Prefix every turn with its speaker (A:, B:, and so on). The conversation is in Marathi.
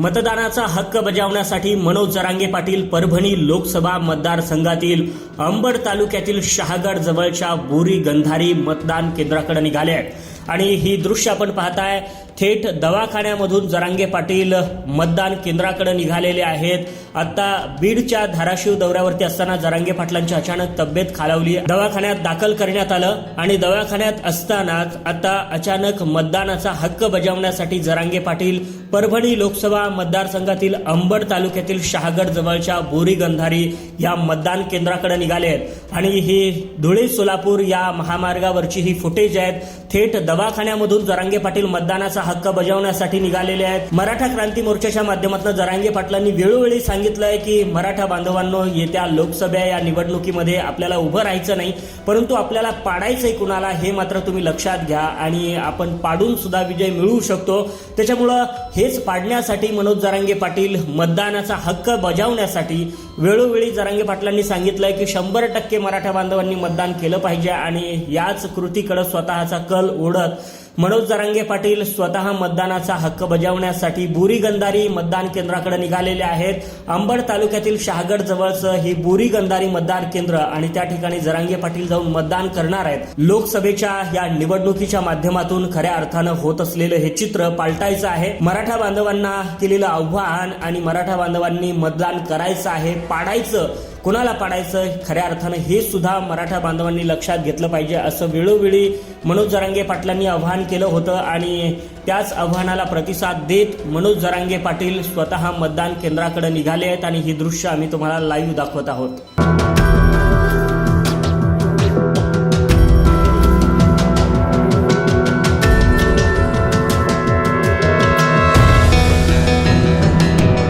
A: मतदानाचा हक्क बजावण्यासाठी मनोज जरांगे पाटील परभणी लोकसभा मतदारसंघातील अंबड तालुक्यातील शहागड जवळच्या बोरी गंधारी मतदान केंद्राकडे निघाले आहेत. आणि ही दृश्य आपण पाहताय थेट दवाखान्यामधून जरांगे पाटील मतदान केंद्राकडे निघालेले आहेत. आता बीडच्या धाराशिव दौऱ्यावरती असताना जरांगे पाटलांची अचानक तब्येत खालावली. दवाखान्यात दाखल करण्यात आलं आणि दवाखान्यात असतानाच आता अचानक मतदानाचा हक्क बजावण्यासाठी जरांगे पाटील परभणी लोकसभा मतदारसंघातील अंबड तालुक्यातील शहागड जवळच्या बोरी गंधारी या मतदान केंद्राकडे निघाले आहेत. आणि ही धुळे सोलापूर या महामार्गावरची ही फुटेज आहेत. थेट दवाखान्यामधून जरांगे पाटील मतदानाचा हक्क बजावण्यासाठी निघालेले आहेत. मराठा क्रांती मोर्चाच्या माध्यमातून जरांगे पाटलांनी वेळोवेळी सांगितलंय की मराठा बांधवांनो येत्या लोकसभा या निवडणुकीमध्ये आपल्याला उभं राहायचं नाही परंतु आपल्याला पाडायचंय कुणाला हे मात्र तुम्ही लक्षात घ्या आणि आपण पाडून सुद्धा विजय मिळवू शकतो. त्याच्यामुळं हेच पाडण्यासाठी मनोज जरांगे पाटील मतदानाचा हक्क बजावण्यासाठी वेळोवेळी जरांगे पाटलांनी सांगितलंय की शंभर टक्के मराठा बांधवांनी मतदान केलं पाहिजे आणि याच कृतीकडे स्वतःचा कल ओढत मनोज जरांगे पाटील स्वतः मतदानाचा हक्क बजावण्यासाठी बुरी गंधारी मतदान केंद्राकडे निघालेले आहेत. अंबड तालुक्यातील शहागड जवळचं हे बुरी गंधारी मतदान केंद्र आणि त्या ठिकाणी जरांगे पाटील जाऊन मतदान करणार आहेत. लोकसभेच्या या निवडणुकीच्या माध्यमातून खऱ्या अर्थानं होत असलेलं हे चित्र पालटायचं आहे. मराठा बांधवांना केलेलं आव्हान आणि मराठा बांधवांनी मतदान करायचं आहे. पाडायचं कुणाला पाडायचं खऱ्या अर्थानं हे सुद्धा मराठा बांधवांनी लक्षात घेतलं पाहिजे. असं वेळोवेळी मनोज जरांगे पाटलांनी आव्हान केलं होतं आणि त्याच आव्हानाला प्रतिसाद देत मनोज जरांगे पाटील स्वतः मतदान केंद्राकडे निघाले आहेत आणि ही दृश्य आम्ही तुम्हाला लाईव्ह दाखवत आहोत.